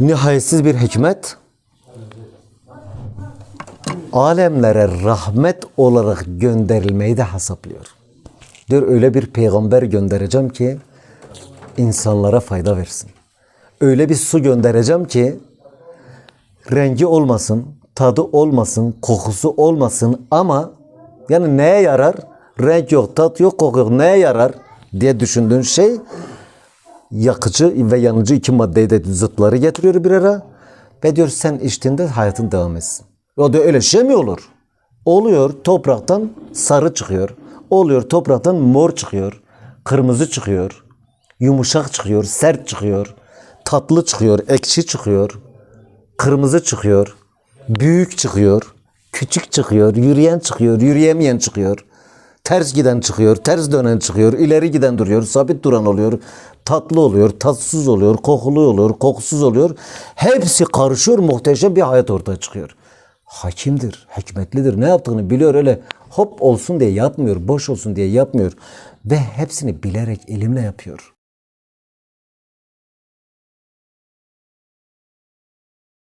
nihayetsiz bir hikmet alemlere rahmet olarak gönderilmeyi de hesaplıyor. Diyor öyle bir peygamber göndereceğim ki insanlara fayda versin. Öyle bir su göndereceğim ki rengi olmasın, tadı olmasın, kokusu olmasın ama yani neye yarar? Renk yok, tat yok, koku yok. Neye yarar diye düşündüğün şey yakıcı ve yanıcı iki maddeyi de zıtları getiriyor bir ara. Ve diyor sen içtiğinde hayatın devam etsin. O da öyle şey mi olur? Oluyor topraktan sarı çıkıyor. Oluyor topraktan mor çıkıyor. Kırmızı çıkıyor. Yumuşak çıkıyor, sert çıkıyor. Tatlı çıkıyor, ekşi çıkıyor. Kırmızı çıkıyor. Büyük çıkıyor. Küçük çıkıyor. Yürüyen çıkıyor. Yürüyemeyen çıkıyor. Ters giden çıkıyor. Ters dönen çıkıyor. ileri giden duruyor. Sabit duran oluyor. Tatlı oluyor. Tatsız oluyor. Kokulu oluyor. Kokusuz oluyor. Hepsi karışıyor. Muhteşem bir hayat ortaya çıkıyor. Hakimdir. Hikmetlidir. Ne yaptığını biliyor öyle hop olsun diye yapmıyor. Boş olsun diye yapmıyor. Ve hepsini bilerek elimle yapıyor.